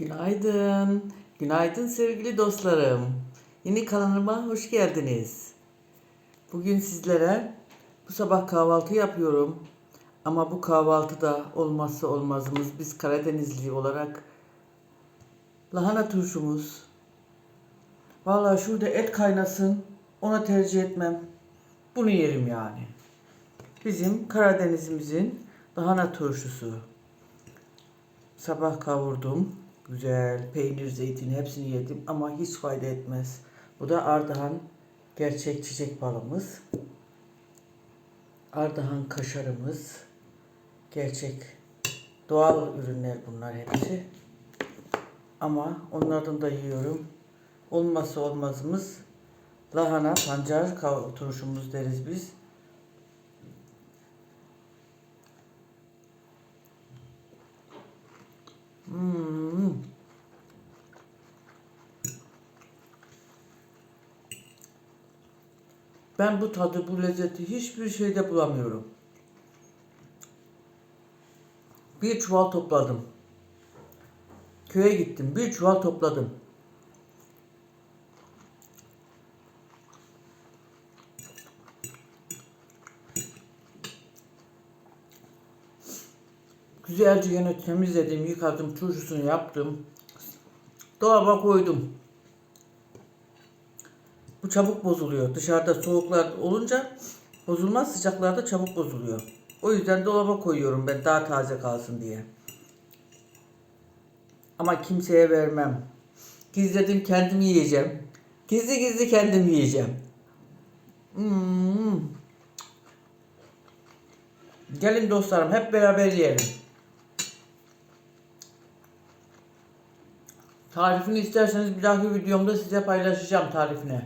Günaydın. Günaydın sevgili dostlarım. Yeni kanalıma hoş geldiniz. Bugün sizlere bu sabah kahvaltı yapıyorum. Ama bu kahvaltıda olmazsa olmazımız biz Karadenizli olarak lahana turşumuz. Vallahi şurada et kaynasın. Ona tercih etmem. Bunu yerim yani. Bizim Karadenizimizin lahana turşusu. Sabah kavurdum. Güzel peynir, zeytin hepsini yedim ama hiç fayda etmez. Bu da Ardahan gerçek çiçek balımız. Ardahan kaşarımız. Gerçek doğal ürünler bunlar hepsi. Ama onlardan da yiyorum. Olmazsa olmazımız lahana, pancar turşumuz deriz biz. Ben bu tadı, bu lezzeti hiçbir şeyde bulamıyorum. Bir çuval topladım. Köye gittim. Bir çuval topladım. Güzelce yine temizledim, yıkadım, turşusunu yaptım. Dolaba koydum. Bu çabuk bozuluyor. Dışarıda soğuklar olunca bozulmaz, sıcaklarda çabuk bozuluyor. O yüzden dolaba koyuyorum ben daha taze kalsın diye. Ama kimseye vermem. Gizledim kendim yiyeceğim. Gizli gizli kendim yiyeceğim. Hmm. Gelin dostlarım hep beraber yiyelim. Tarifini isterseniz bir dahaki videomda size paylaşacağım tarifini.